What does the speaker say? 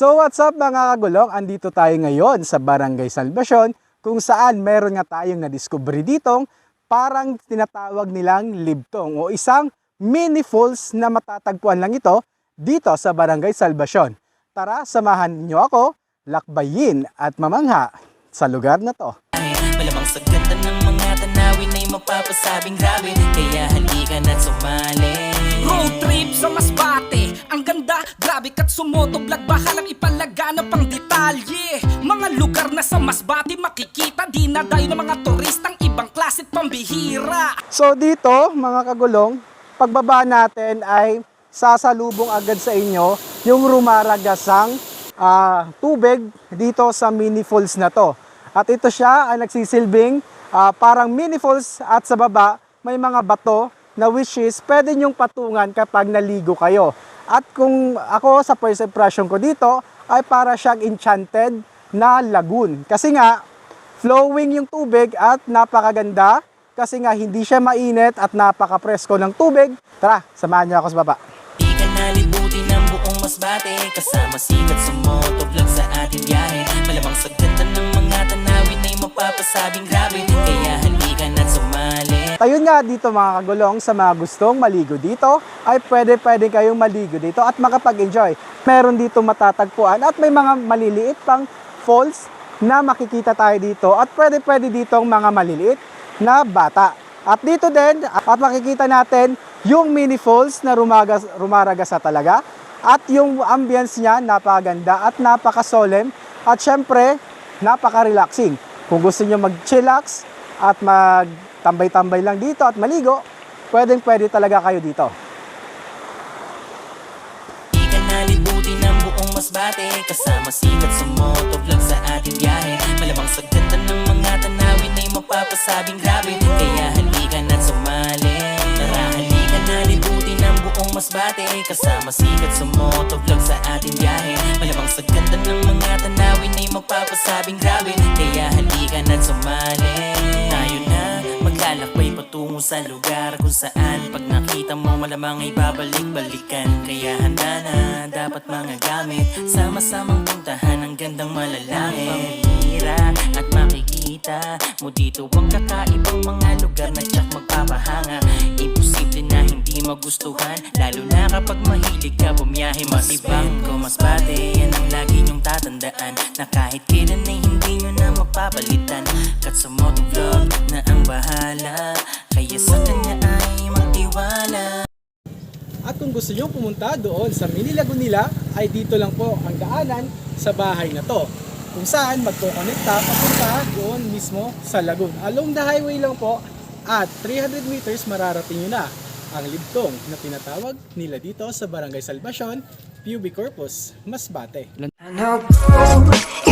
So what's up mga kagulong? Andito tayo ngayon sa Barangay Salvacion kung saan meron nga tayong na-discovery ditong parang tinatawag nilang libtong o isang mini falls na matatagpuan lang ito dito sa Barangay Salvacion. Tara, samahan niyo ako, lakbayin at mamangha sa lugar na to. Malamang sa ganda ng mga tanawin ay mapapasabing grabe Kaya halika na't sumali Road trip sa Ang ganda, grabe kat sumotovlog Baka lang ipalaganap ang detalye Mga lugar na sa Masbate makikita Di na dayo ng mga turistang ibang klase at pambihira So dito, mga kagulong, pagbaba natin ay sasalubong agad sa inyo yung rumaragasang ah, tubig dito sa mini falls na to. At ito siya ay nagsisilbing ah, parang mini falls at sa baba may mga bato na which is pwede nyong patungan kapag naligo kayo. At kung ako sa first impression ko dito ay para siyang enchanted na lagoon. Kasi nga flowing yung tubig at napakaganda kasi nga hindi siya mainit at napaka-presko ng tubig. Tara, samahan niyo ako sa baba. Di ka nalibutin ng buong masbate Kasama sikat sa motovlog sa ating biyahe Malamang sa ganda ng mga tanawin ay mapapasabing grabe sumali Ayun nga dito mga kagulong sa mga gustong maligo dito ay pwede pwede kayong maligo dito at makapag-enjoy. Meron dito matatagpuan at may mga maliliit pang falls na makikita tayo dito at pwede pwede ditong mga maliliit na bata. At dito din at makikita natin yung mini falls na rumagas, rumaragasa talaga at yung ambience niya napakaganda at napaka-solemn at syempre napaka-relaxing. Kung gusto niyo mag-chillax at magtambay-tambay lang dito at maligo, pwedeng pwede talaga kayo dito. Di ka buong masbate. Kasama sikat sa motovlog sa ating biyahe. Malamang sa ganda ng mga tanawin ay mapapasabing grabe. Kaya halika na't sumali. Tara halika nalibutin ng buong masbate. Kasama sikat sa motovlog sa ating biyahe. Malamang sa ganda ng mga tanawin ay mapapasabing grabe. Kaya halika na't sumali. na patungo sa lugar kung saan. Pag nakita mo malamang ay babalik-balikan. Kaya handa na dapat mga gamit. Sama-samang puntahan ang gandang malalangit. Pamihira at makikita mo dito ang kakaibang mga lugar na tsak magpapahanga. Imposible na hindi magustuhan Lalo na kapag mahilig ka bumiyahe. Masibang ko mas bate Yan ang lagi niyong tatandaan. Na kahit kailan ay hindi nyo na mapapalitan. Kat sa gusto nyo pumunta doon sa mini lagoon nila, ay dito lang po ang daanan sa bahay na to. Kung saan magkukonekta papunta doon mismo sa lagoon. Along the highway lang po at 300 meters mararating nyo na ang libtong na tinatawag nila dito sa Barangay Salvacion, Pubic Corpus, Masbate. And I'll go